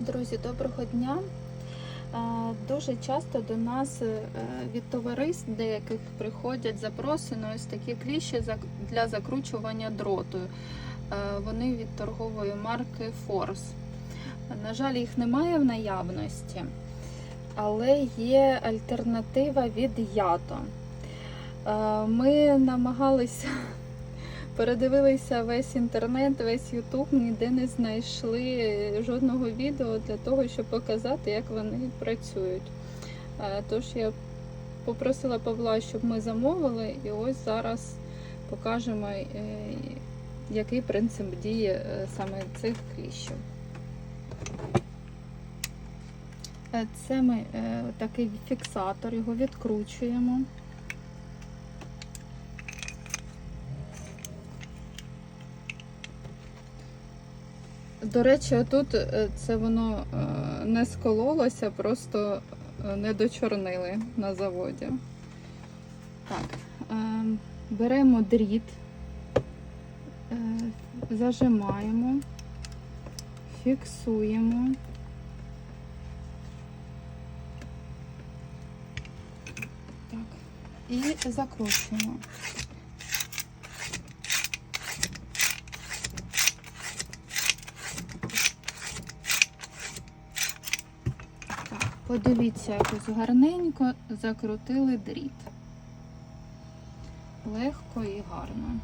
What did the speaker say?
Друзі, доброго дня. Е, Дуже часто до нас е, від товариств деяких приходять запроси на ось такі кліщі для закручування дроту. Е, Вони від торгової марки Force. На жаль, їх немає в наявності, але є альтернатива від Ято. Ми намагалися передивилися весь інтернет, весь Ютуб, ніде не знайшли жодного відео для того, щоб показати, як вони працюють. Е, Тож я попросила Павла, щоб ми замовили, і ось зараз покажемо, е, який принцип дії е, саме цих кліщів. Це ми такий фіксатор, його відкручуємо. До речі, отут е, це воно е, не скололося, просто е, не дочорнили на заводі. Так, беремо дріт, зажимаємо, фіксуємо. І закручуємо. Подивіться, якось гарненько закрутили дріт. Легко і гарно.